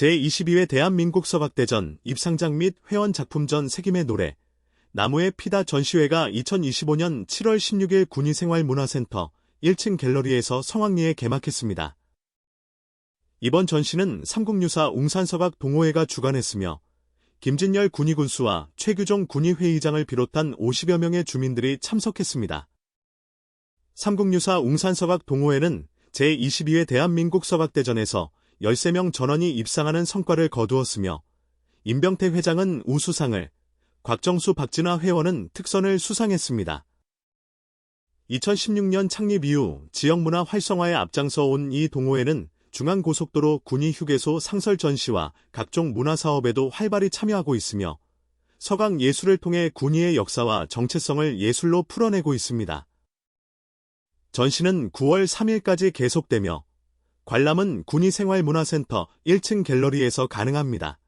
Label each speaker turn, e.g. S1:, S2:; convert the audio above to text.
S1: 제22회 대한민국 서각대전 입상작 및 회원 작품전 책임의 노래 나무의 피다 전시회가 2025년 7월 16일 군의생활문화센터 1층 갤러리에서 성황리에 개막했습니다. 이번 전시는 삼국유사 웅산서각 동호회가 주관했으며 김진열 군의군수와 최규종 군의회의장을 비롯한 50여 명의 주민들이 참석했습니다. 삼국유사 웅산서각 동호회는 제22회 대한민국 서각대전에서 13명 전원이 입상하는 성과를 거두었으며 임병태 회장은 우수상을, 곽정수 박진화 회원은 특선을 수상했습니다. 2016년 창립 이후 지역문화 활성화에 앞장서 온 이 동호회는 중앙고속도로 군의휴게소 상설 전시와 각종 문화사업에도 활발히 참여하고 있으며 서강 예술을 통해 군의의 역사와 정체성을 예술로 풀어내고 있습니다. 전시는 9월 3일까지 계속되며 관람은 군의생활문화센터 1층 갤러리에서 가능합니다.